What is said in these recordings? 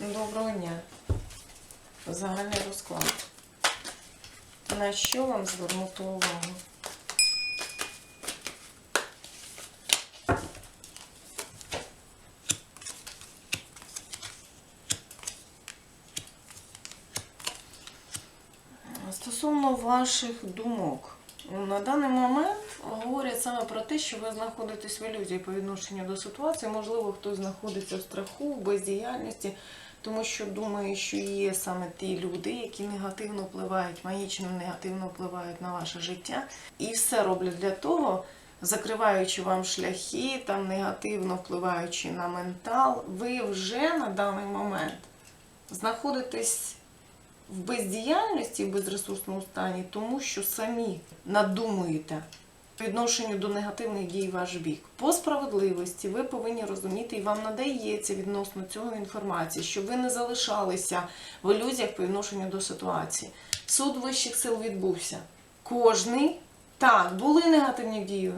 Доброго дня. Загальний розклад. На що вам звернути увагу? Стосовно ваших думок, на даний момент говорять саме про те, що ви знаходитесь в ілюзії по відношенню до ситуації. Можливо, хтось знаходиться в страху, в бездіяльності, тому що думає, що є саме ті люди, які негативно впливають, магічно негативно впливають на ваше життя, і все роблять для того, закриваючи вам шляхи, там негативно впливаючи на ментал, ви вже на даний момент знаходитесь в бездіяльності, в безресурсному стані, тому що самі надумуєте відношенню до негативних дій ваш бік. По справедливості ви повинні розуміти, і вам надається відносно цього інформація, щоб ви не залишалися в ілюзіях по відношенню до ситуації. Суд вищих сил відбувся. Кожний. Так, були негативні дії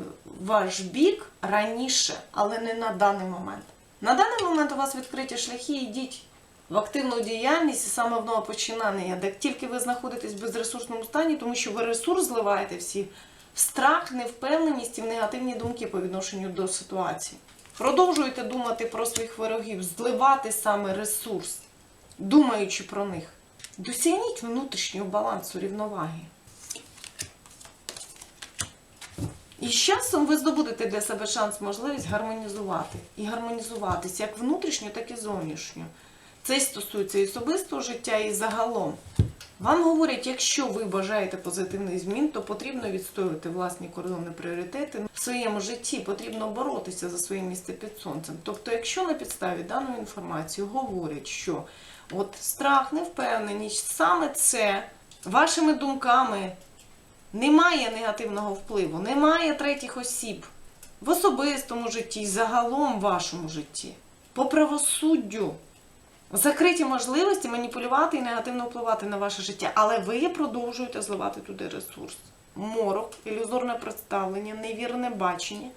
ваш бік раніше, але не на даний момент. На даний момент у вас відкриті шляхи, йдіть в активну діяльність і саме в новопочинання, де тільки ви знаходитесь в безресурсному стані, тому що ви ресурс зливаєте всі в страх, невпевненість і в негативні думки по відношенню до ситуації. Продовжуйте думати про своїх ворогів, зливати саме ресурс, думаючи про них. Досягніть внутрішнього балансу рівноваги. І з часом ви здобудете для себе шанс, можливість гармонізувати і гармонізуватися як внутрішньо, так і зовнішньо. Це стосується і особистого життя, і загалом. Вам говорять, якщо ви бажаєте позитивних змін, то потрібно відстоювати власні кордони пріоритети в своєму житті, потрібно боротися за своє місце під сонцем. Тобто, якщо на підставі даної інформації говорять, що от страх, невпевненість, саме це вашими думками немає негативного впливу, немає третіх осіб в особистому житті, і загалом в вашому житті, по правосуддю. Закриті можливості маніпулювати і негативно впливати на ваше життя, але ви продовжуєте зливати туди ресурс. Морок, ілюзорне представлення, невірне бачення.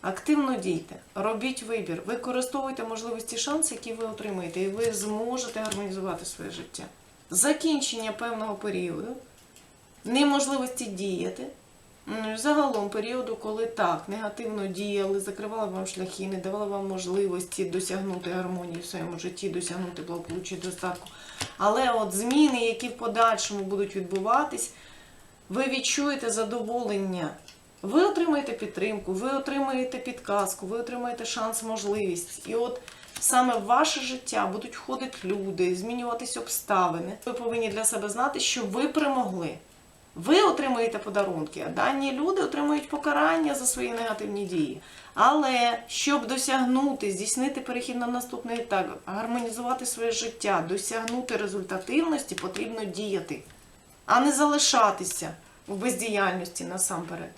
Активно дійте, робіть вибір, використовуйте можливості шанси, які ви отримаєте, і ви зможете гармонізувати своє життя. Закінчення певного періоду, неможливості діяти. Загалом періоду, коли так, негативно діяли, закривали вам шляхи, не давали вам можливості досягнути гармонії в своєму житті, досягнути благополуччя достатку. Але от зміни, які в подальшому будуть відбуватись, ви відчуєте задоволення. Ви отримаєте підтримку, ви отримаєте підказку, ви отримаєте шанс, можливість. І от саме в ваше життя будуть входити люди, змінюватись обставини. Ви повинні для себе знати, що ви перемогли. Ви отримуєте подарунки, а дані люди отримують покарання за свої негативні дії. Але щоб досягнути, здійснити перехід на наступний етап, гармонізувати своє життя, досягнути результативності, потрібно діяти, а не залишатися в бездіяльності насамперед.